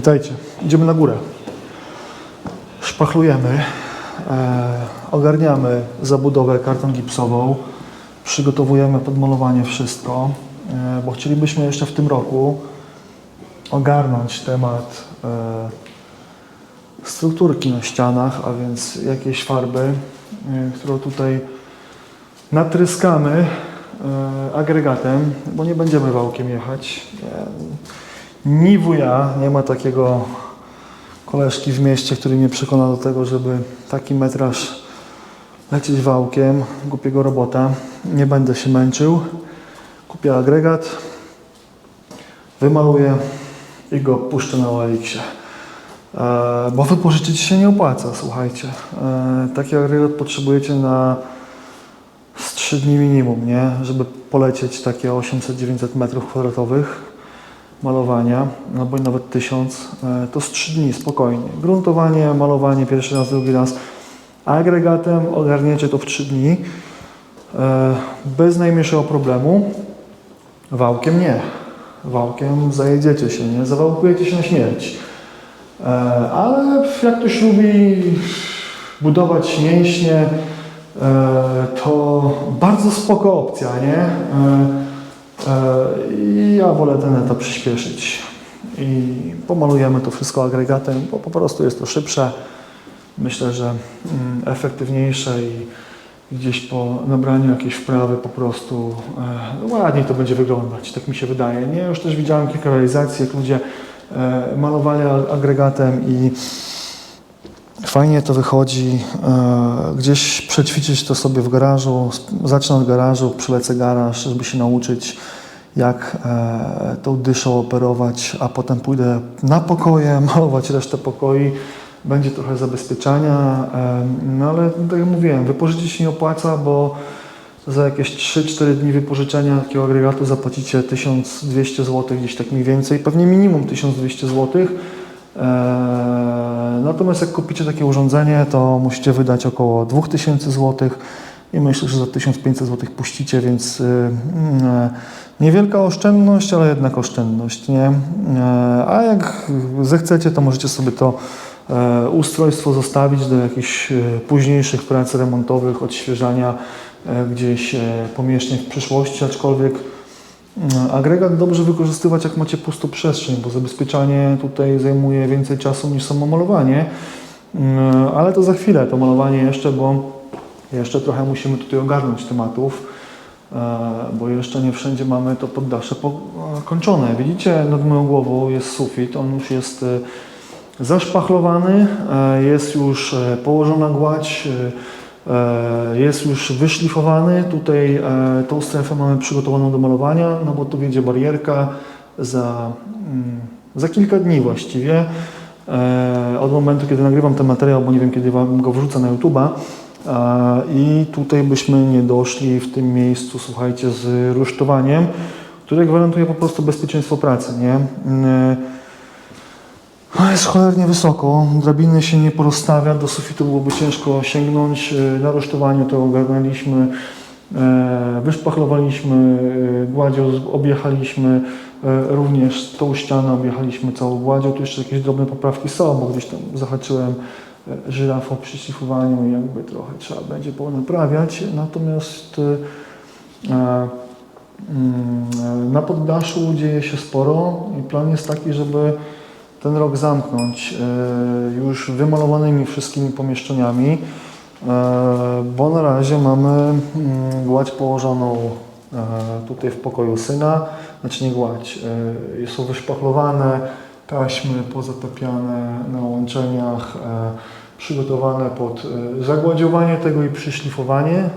Witajcie. Idziemy na górę. Szpachlujemy, e, ogarniamy zabudowę kartą gipsową, przygotowujemy podmalowanie wszystko, e, bo chcielibyśmy jeszcze w tym roku ogarnąć temat e, strukturki na ścianach, a więc jakieś farby, e, którą tutaj natryskamy e, agregatem, bo nie będziemy wałkiem jechać. E, Ni wuja, nie ma takiego koleżki w mieście, który mnie przekona do tego, żeby taki metraż lecieć wałkiem, głupiego robota. Nie będę się męczył. Kupię agregat, wymaluję i go puszczę na OLX-ie. E, bo wypożyczyć się nie opłaca, słuchajcie. E, taki agregat potrzebujecie na z 3 dni minimum, nie? Żeby polecieć takie 800-900 metrów kwadratowych malowania, albo nawet 1000, e, to z 3 dni spokojnie. Gruntowanie, malowanie pierwszy raz, drugi raz. Agregatem ogarniecie to w 3 dni e, bez najmniejszego problemu. Wałkiem nie. Wałkiem zajedziecie się, nie? Zawałkujecie się na śmierć. E, Ale jak ktoś lubi budować mięśnie, to bardzo spoko opcja, nie? Ja wolę ten etap przyspieszyć. I pomalujemy to wszystko agregatem, bo po prostu jest to szybsze. Myślę, że mm, efektywniejsze i gdzieś po nabraniu jakiejś wprawy po prostu e, ładniej to będzie wyglądać, tak mi się wydaje. Nie, już też widziałem kilka realizacji, jak ludzie e, malowali agregatem i fajnie to wychodzi. E, gdzieś przećwiczyć to sobie w garażu, zacznę od garażu, przylecę garaż, żeby się nauczyć jak e, tą dyszą operować, a potem pójdę na pokoje, malować resztę pokoi. Będzie trochę zabezpieczania, e, no ale tak jak mówiłem, wypożyczyć się nie opłaca, bo za jakieś 3-4 dni wypożyczenia takiego agregatu zapłacicie 1200 zł, gdzieś tak mniej więcej, pewnie minimum 1200 zł. E, Natomiast jak kupicie takie urządzenie, to musicie wydać około 2000 zł i myślę, że za 1500 zł puścicie, więc y, mm, niewielka oszczędność, ale jednak oszczędność, nie? E, A jak zechcecie, to możecie sobie to ustrojstwo zostawić do jakichś późniejszych prac remontowych, odświeżania gdzieś pomieszczeń w przyszłości, aczkolwiek agregat dobrze wykorzystywać, jak macie pustą przestrzeń, bo zabezpieczanie tutaj zajmuje więcej czasu niż samo malowanie. Ale to za chwilę, to malowanie jeszcze, bo jeszcze trochę musimy tutaj ogarnąć tematów, e, bo jeszcze nie wszędzie mamy to poddasze kończone. Widzicie, nad moją głową jest sufit, on już jest e, zaszpachlowany, e, jest już e, położona gładź, e, e, jest już wyszlifowany. Tutaj e, tą strefę mamy przygotowaną do malowania, no bo tu wiedzie barierka za, mm, za kilka dni właściwie. E, Od momentu, kiedy nagrywam ten materiał, bo nie wiem, kiedy Wam go wrzucę na YouTube'a, E, I tutaj byśmy nie doszli w tym miejscu, słuchajcie, z rusztowaniem, które gwarantuje po prostu bezpieczeństwo pracy, nie? No jest cholernie wysoko, drabiny się nie porozstawia, do sufitu byłoby ciężko sięgnąć. E, Na rusztowaniu to ogarnęliśmy, e, wyszpachlowaliśmy, e, gładzią objechaliśmy, również tą ścianę objechaliśmy całą gładzią. Tu jeszcze jakieś drobne poprawki są, bo gdzieś tam zahaczyłem e, żyrafą przy szlifowaniu i jakby trochę trzeba będzie ponaprawiać. Natomiast e, e, mm, na poddaszu dzieje się sporo i plan jest taki, żeby ten rok zamknąć już wymalowanymi wszystkimi pomieszczeniami, bo na razie mamy mm, gładź położoną tutaj w pokoju syna, znaczy nie gładź, są wyszpachlowane, taśmy pozatapiane na łączeniach, przygotowane pod e, zagładziowanie tego i przyszlifowanie e,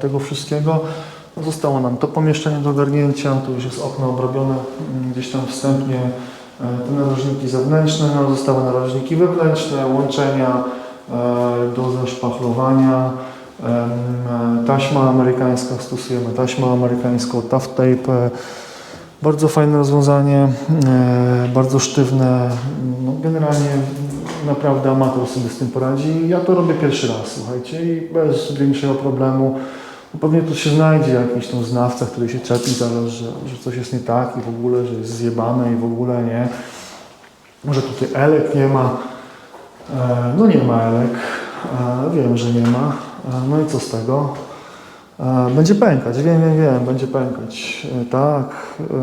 tego wszystkiego. Zostało nam to pomieszczenie do ogarnięcia, tu już jest okno obrobione mm, gdzieś tam wstępnie, e, te narożniki zewnętrzne, no, zostały narożniki wewnętrzne, łączenia do zaszpachlowania. Taśma amerykańska, stosujemy taśmę amerykańską, tough tape, bardzo fajne rozwiązanie, e, bardzo sztywne. No, generalnie naprawdę amator sobie z tym poradzi. Ja to robię pierwszy raz, słuchajcie, i bez większego problemu. No, Pewnie tu się znajdzie jakiś tam znawca, który się czepi zaraz, że, że coś jest nie tak i w ogóle, że jest zjebane i w ogóle nie. Może tutaj elek nie ma. E, No nie ma elek. E, Wiem, że nie ma. No i co z tego? E, Będzie pękać, wiem, wiem, wiem, będzie pękać. E, Tak,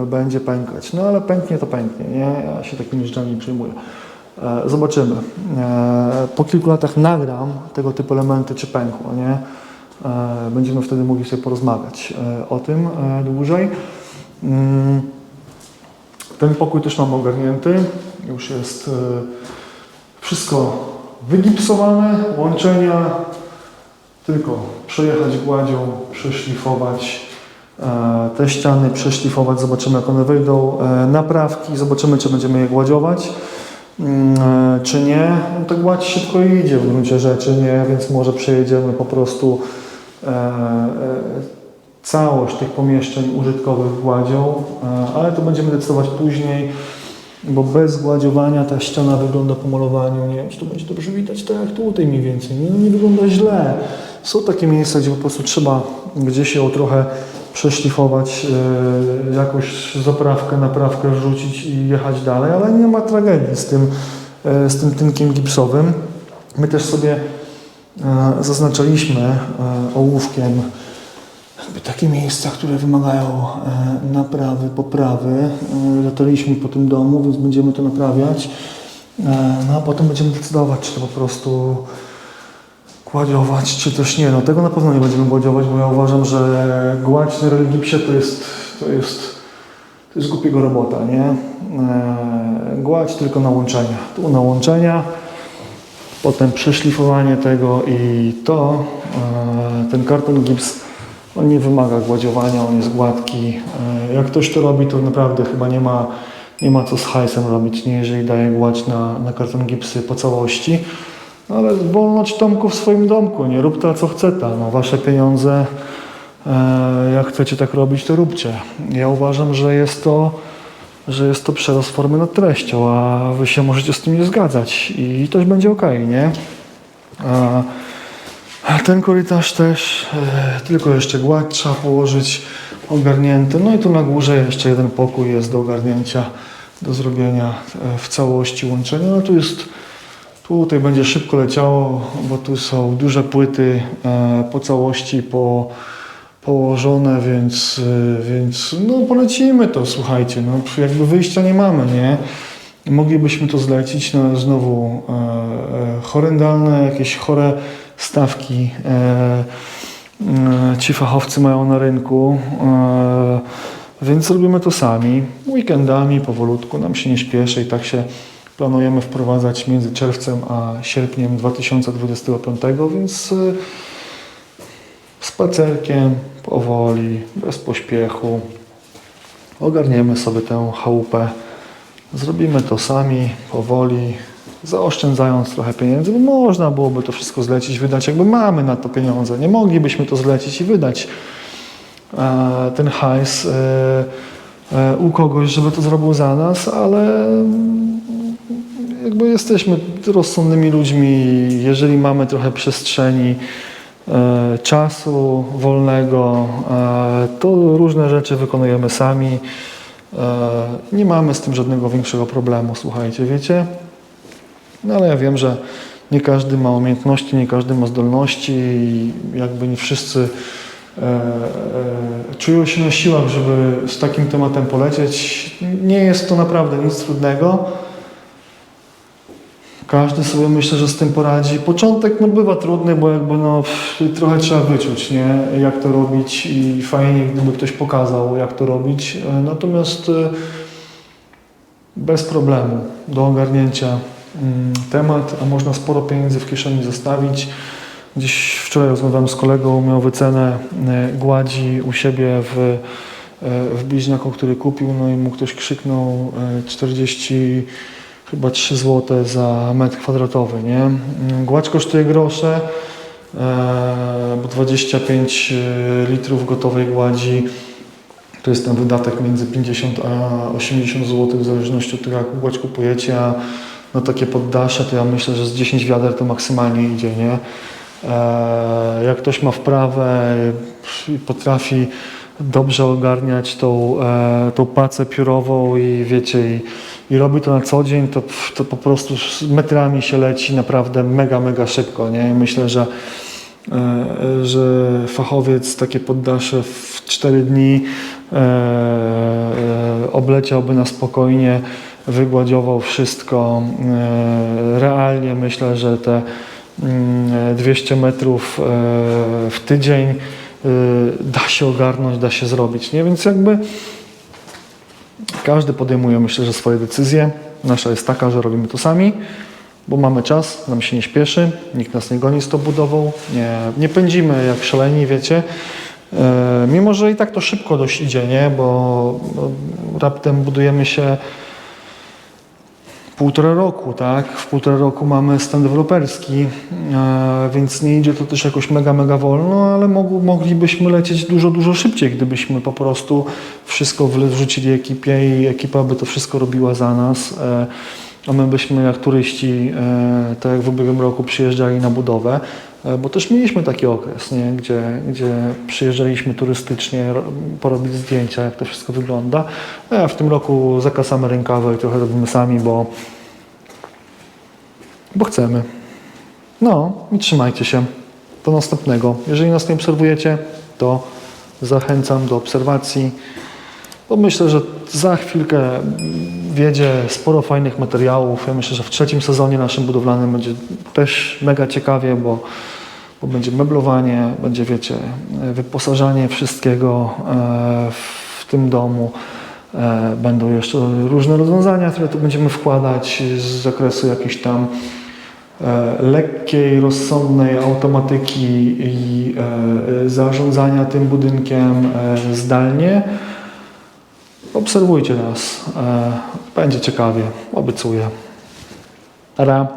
e, będzie pękać. No ale pęknie to pęknie, nie? Ja się takimi rzeczami nie przejmuję. Zobaczymy. Po kilku latach nagram tego typu elementy, czy pękło, nie? Będziemy wtedy mogli sobie porozmawiać o tym dłużej. Mm, Ten pokój też mam ogarnięty. Już jest wszystko wygipsowane, łączenia, tylko przejechać gładzią, przeszlifować e, te ściany, przeszlifować, zobaczymy jak one wyjdą, e, naprawki, zobaczymy czy będziemy je gładziować, mm, e, czy nie. No to gładź szybko idzie w gruncie rzeczy, nie, więc może przejedziemy po prostu całość tych pomieszczeń użytkowych gładzią, ale to będziemy decydować później, bo bez gładziowania ta ściana wygląda po malowaniu, nie wiem czy to będzie dobrze widać, tak jak tutaj mniej więcej, nie, no nie wygląda źle. Są takie miejsca, gdzie po prostu trzeba gdzieś ją trochę przeszlifować, e, jakąś zaprawkę, naprawkę wrzucić i jechać dalej, ale nie ma tragedii z tym, e, z tym tynkiem gipsowym. My też sobie e, zaznaczaliśmy e, ołówkiem jakby takie miejsca, które wymagają e, naprawy, poprawy. E, Lataliśmy po tym domu, więc będziemy to naprawiać. E, No a potem będziemy decydować, czy to po prostu gładziować, czy też nie. No tego na pewno nie będziemy gładziować, bo ja uważam, że gładź na religipsie to jest, to jest, to jest głupiego robota, nie? E, Gładź tylko na łączenia. Tu na łączenia, potem przeszlifowanie tego i to, e, ten karton gips, on nie wymaga gładziowania, on jest gładki. E, Jak ktoś to robi, to naprawdę chyba nie ma, nie ma co z hajsem robić, nie? jeżeli daje gładź na, na karton gipsy po całości. No ale wolność Tomku w swoim domku, nie rób ta co chce ta, no wasze pieniądze, e, jak chcecie tak robić, to róbcie. Ja uważam, że jest to, że jest to przerost formy nad treścią, a wy się możecie z tym nie zgadzać i też będzie ok, nie? A ten korytarz też, e, tylko jeszcze gładź trzeba położyć, ogarnięty. No i tu na górze jeszcze jeden pokój jest do ogarnięcia, do zrobienia e, w całości łączenia. No tu jest, tutaj będzie szybko leciało, bo tu są duże płyty e, po całości po, położone, więc, więc no polecimy to, słuchajcie, no jakby wyjścia nie mamy, nie? Moglibyśmy to zlecić, no znowu e, e, horrendalne, jakieś chore stawki e, e, ci fachowcy mają na rynku, e, więc robimy to sami. Weekendami, powolutku, nam się nie śpieszy i tak się planujemy wprowadzać między czerwcem a sierpniem 2025, więc spacerkiem, powoli, bez pośpiechu ogarniemy sobie tę chałupę. Zrobimy to sami, powoli, zaoszczędzając trochę pieniędzy, bo można byłoby to wszystko zlecić, wydać, jakby mamy na to pieniądze. Nie moglibyśmy to zlecić i wydać e, ten hajs e, e, u kogoś, żeby to zrobił za nas, ale mm, jakby jesteśmy rozsądnymi ludźmi, jeżeli mamy trochę przestrzeni, e, czasu wolnego, e, to różne rzeczy wykonujemy sami. E, Nie mamy z tym żadnego większego problemu, słuchajcie, wiecie? No ale ja wiem, że nie każdy ma umiejętności, nie każdy ma zdolności i jakby nie wszyscy e, e, czują się na siłach, żeby z takim tematem polecieć. Nie jest to naprawdę nic trudnego. Każdy sobie myślę, że z tym poradzi. Początek no, bywa trudny, bo jakby no, trochę trzeba wyczuć, nie? jak to robić i fajnie, gdyby ktoś pokazał, jak to robić. E, Natomiast e, bez problemu do ogarnięcia temat, a można sporo pieniędzy w kieszeni zostawić. Gdzieś wczoraj rozmawiałem z kolegą, miał wycenę e, gładzi u siebie w, e, w bliźniaku, który kupił, no i mu ktoś krzyknął e, 40 chyba 3 zł za metr kwadratowy, nie? Mm, Gładź kosztuje grosze, e, bo 25 litrów gotowej gładzi to jest ten wydatek między 50 a 80 zł w zależności od tego, jak gładź kupujecie, a na takie poddasze to ja myślę, że z 10 wiader to maksymalnie idzie, nie? E, jak ktoś ma wprawę i potrafi dobrze ogarniać tą, e, tą pracę piórową i wiecie, i, i robi to na co dzień, to, to po prostu metrami się leci naprawdę mega, mega szybko. Nie? I myślę, że e, że fachowiec takie poddasze w 4 dni e, e, obleciałby na spokojnie, wygładziował wszystko. E, realnie myślę, że te mm, 200 metrów e, w tydzień e, da się ogarnąć, da się zrobić. Nie? Więc jakby każdy podejmuje, myślę, że swoje decyzje. Nasza jest taka, że robimy to sami, bo mamy czas, nam się nie śpieszy, nikt nas nie goni z tą budową, nie, nie pędzimy jak szaleni, wiecie. Mimo, że i tak to szybko dość idzie, nie? Bo raptem budujemy się półtora roku, tak? W półtora roku mamy stan deweloperski, e, więc nie idzie to też jakoś mega, mega wolno, ale moglibyśmy lecieć dużo, dużo szybciej, gdybyśmy po prostu wszystko wrzucili ekipie i ekipa by to wszystko robiła za nas. E, a my byśmy jak turyści, e, tak jak w ubiegłym roku, przyjeżdżali na budowę, bo też mieliśmy taki okres, nie? Gdzie, gdzie przyjeżdżaliśmy turystycznie ro- porobić zdjęcia, jak to wszystko wygląda. A w tym roku zakasamy rękawy i trochę robimy sami, bo, bo chcemy. No i trzymajcie się. Do następnego. Jeżeli nas nie obserwujecie, to zachęcam do obserwacji. Bo myślę, że za chwilkę wiedzie sporo fajnych materiałów. Ja myślę, że w trzecim sezonie naszym budowlanym będzie też mega ciekawie, bo, bo będzie meblowanie, będzie, wiecie, wyposażanie wszystkiego e, w tym domu. E, Będą jeszcze różne rozwiązania, które tu będziemy wkładać z zakresu jakiejś tam e, lekkiej, rozsądnej automatyki i zarządzania tym budynkiem zdalnie. Obserwujcie nas. Będzie ciekawie, obiecuję. Ra.